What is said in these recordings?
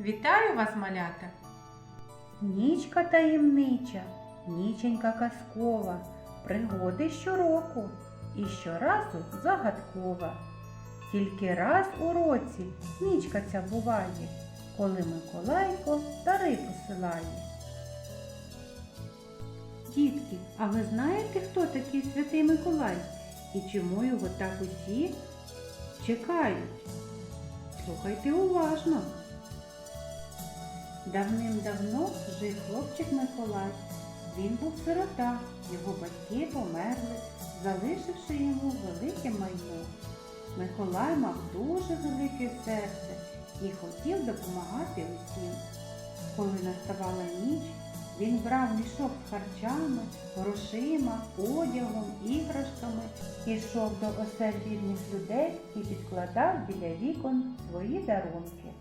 Вітаю вас, малята! Нічка таємнича, ніченька казкова, пригоди щороку і щоразу загадкова. Тільки раз у році нічка ця буває, коли Миколайко дари посилає. Дітки, а ви знаєте, хто такий святий Миколай і чому його так усі чекають? Слухайте уважно. Давним-давно жив хлопчик Миколай. Він був сирота, його батьки померли, залишивши йому велике майно. Миколай мав дуже велике серце і хотів допомагати усім. Коли наставала ніч, він брав мішок з харчами, грошима, одягом, іграшками, ішов до осель бідних людей і підкладав біля вікон свої дарунки.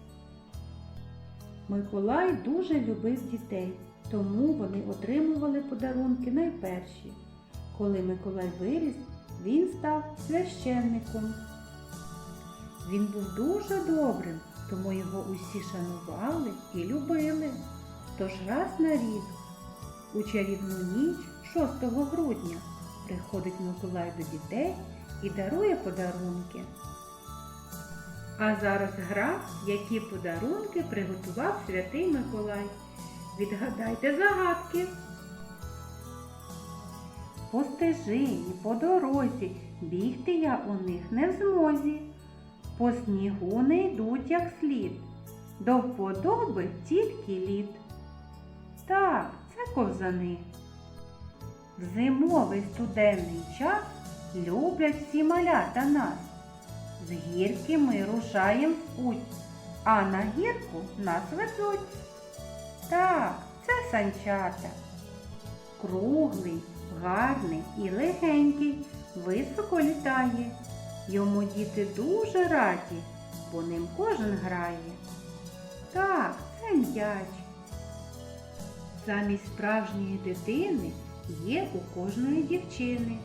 Миколай дуже любив дітей, тому вони отримували подарунки найперші. Коли Миколай виріс, він став священником. Він був дуже добрим, тому його усі шанували і любили. Тож раз на рік, у чарівну ніч 6 грудня, приходить Миколай до дітей і дарує подарунки. А зараз гра, які подарунки приготував святий Миколай. Відгадайте загадки. По стежині, по дорозі, бігти я у них не в змозі. По снігу не йдуть, як слід. До вподоби тільки лід. Так, це ковзани. В зимовий студенний час люблять всі малята нас. З гірки ми рушаєм в путь, а на гірку нас ведуть. Так, це санчата. Круглий, гарний і легенький, високо літає. Йому діти дуже раді, бо ним кожен грає. Так, це м'яч. Замість справжньої дитини є у кожної дівчини.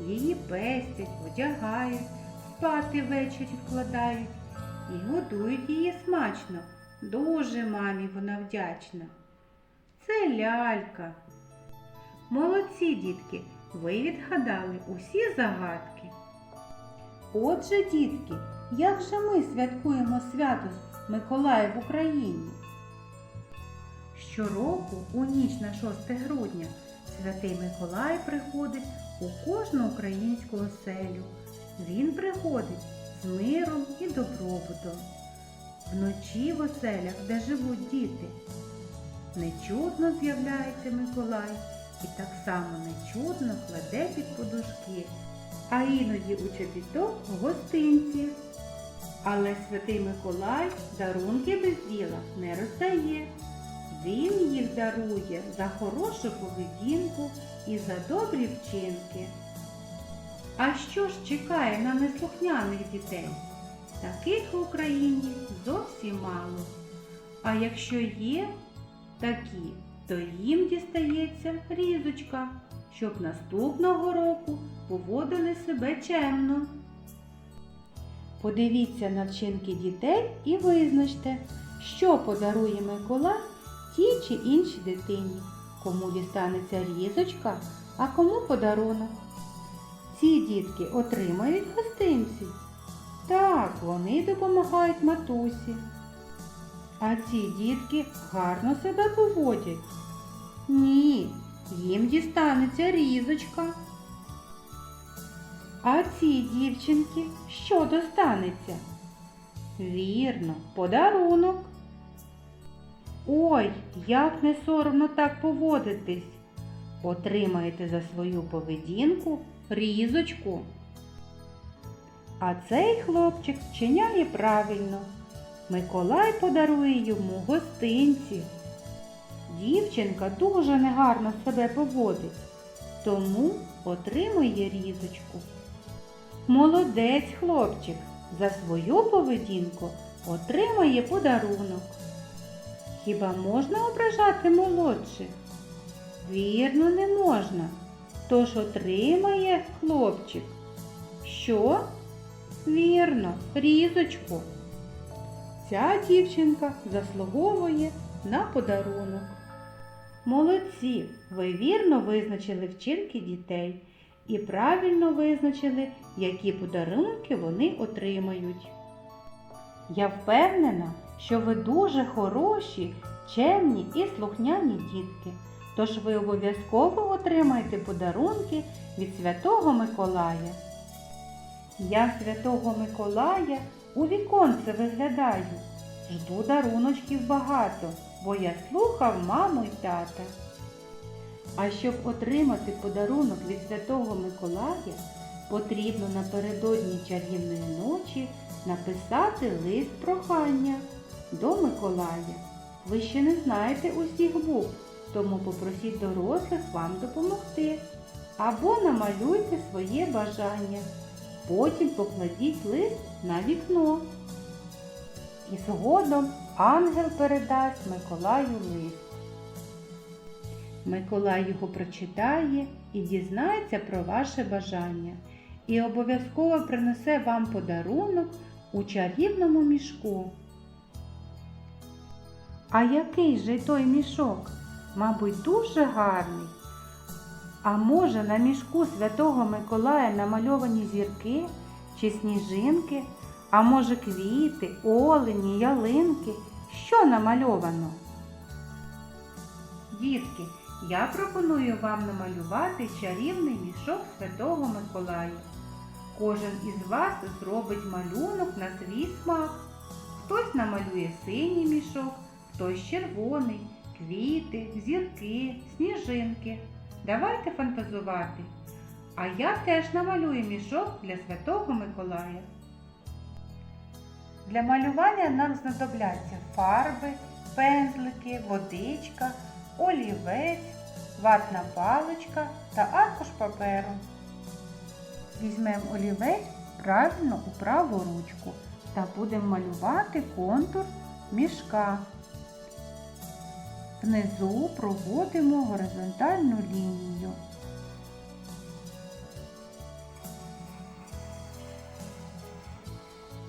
Її пестять, одягають, спати ввечері вкладають і годують її смачно. Дуже мамі вона вдячна. Це лялька. Молодці, дітки, ви відгадали усі загадки. Отже, дітки, як же ми святкуємо свято Миколая в Україні? Щороку у ніч на 6 грудня святий Миколай приходить у кожну українську оселю. Він приходить з миром і добробутом. Вночі в оселях, де живуть діти. Нечутно з'являється Миколай і так само нечутно кладе під подушки, а іноді у чобіток гостинці. Але святий Миколай дарунки без діла не роздає. Він їх дарує за хорошу поведінку і за добрі вчинки. А що ж чекає на неслухняних дітей? Таких в Україні зовсім мало. А якщо є такі, то їм дістається різочка, щоб наступного року поводили себе чемно. Подивіться на вчинки дітей і визначте, що подарує Миколай тій чи іншій дитині, кому дістанеться різочка, а кому подарунок. Ці дітки отримають гостинці. Так, вони допомагають матусі. А ці дітки гарно себе поводять. Ні, їм дістанеться різочка. А ці дівчинки що достанеться? Вірно, подарунок. Ой, як не соромно так поводитись. Отримаєте за свою поведінку різочку. А цей хлопчик вчиняє правильно. Миколай подарує йому гостинці. Дівчинка дуже негарно себе поводить, тому отримує різочку. Молодець хлопчик за свою поведінку отримає подарунок. Хіба можна ображати молодших? Вірно, не можна. Тож отримає хлопчик. Що? Вірно, різочку. Ця дівчинка заслуговує на подарунок. Молодці! Ви вірно визначили вчинки дітей і правильно визначили, які подарунки вони отримають. Я впевнена, що ви дуже хороші, чемні і слухняні дітки. Тож ви обов'язково отримаєте подарунки від Святого Миколая. Я Святого Миколая у віконце виглядаю. Жду даруночків багато, бо я слухав маму й тата. А щоб отримати подарунок від Святого Миколая, потрібно напередодні чарівної ночі написати лист прохання до Миколая. Ви ще не знаєте усіх букв, тому попросіть дорослих вам допомогти. Або намалюйте своє бажання. Потім покладіть лист на вікно. І згодом ангел передасть Миколаю лист. Миколай його прочитає і дізнається про ваше бажання. І обов'язково принесе вам подарунок у чарівному мішку. А який же той мішок? Мабуть, дуже гарний. А може на мішку Святого Миколая намальовані зірки чи сніжинки, а може квіти, олені, ялинки? Що намальовано? Дітки, я пропоную вам намалювати чарівний мішок Святого Миколая. Кожен із вас зробить малюнок на свій смак. Хтось намалює синій мішок, хтось червоний, квіти, зірки, сніжинки. Давайте фантазувати. А я теж намалюю мішок для Святого Миколая. Для малювання нам знадобляться фарби, пензлики, водичка, олівець, ватна паличка та аркуш паперу. Візьмемо олівець правильно у праву ручку та будемо малювати контур мішка. Внизу проводимо горизонтальну лінію.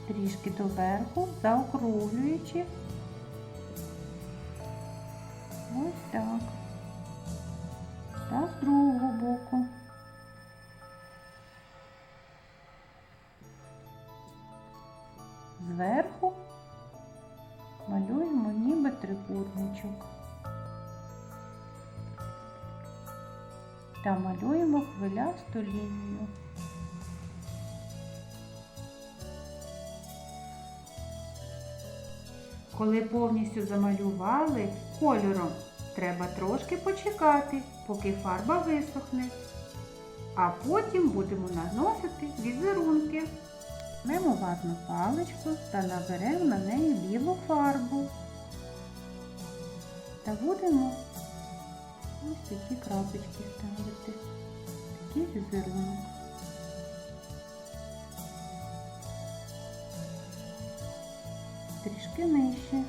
Трішки доверху, заокруглюючи. Ось так. Та з другого боку. Зверху малюємо ніби трикутничок. Та малюємо хвилясту лінію. Коли повністю замалювали кольором, треба трошки почекати, поки фарба висохне. А потім будемо наносити візерунки. Візьмемо ватну паличку та наберемо на неї білу фарбу. Та будемо ось такі крапочки ставити. Такий візерунок. Трішки нижче.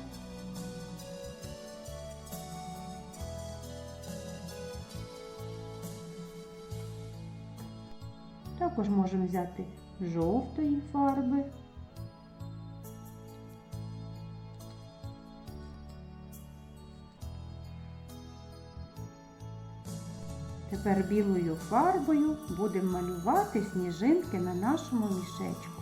Також можемо взяти жовтої фарби. Тепер білою фарбою будемо малювати сніжинки на нашому мішечку.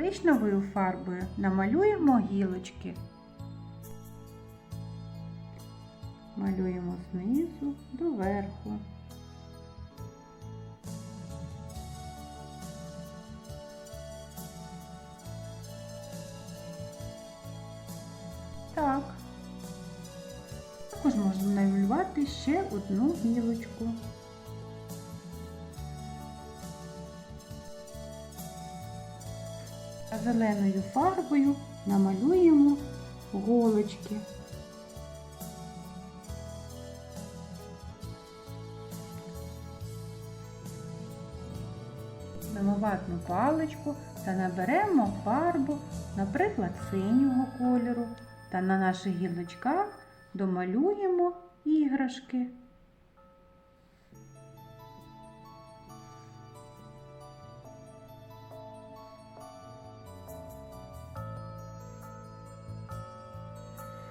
Коричневою фарбою намалюємо гілочки. Малюємо знизу до верху. Так. Також можемо намалювати ще одну гілочку. зеленою фарбою намалюємо голочки. Ватну паличку та наберемо фарбу, наприклад, синього кольору, та на наших гілочках домалюємо іграшки.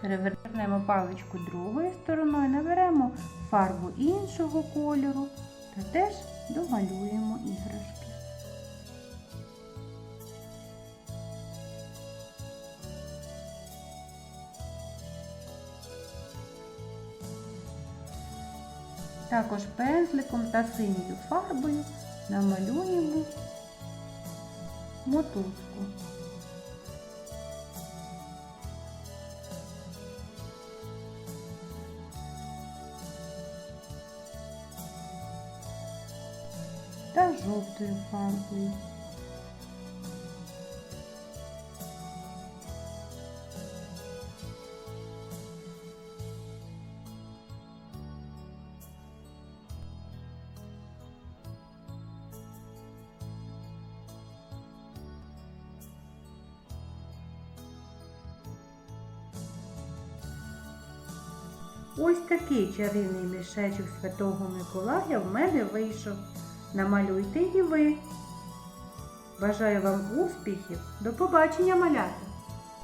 Перевернемо паличку другою стороною, наберемо фарбу іншого кольору та теж домалюємо іграшки. Також пензликом та синьою фарбою намалюємо мотузку. Жовтою фарбою. Ось такий чарівний мішечок Святого Миколая в мене вийшов. Намалюйте і ви. Бажаю вам успіхів. До побачення, малята!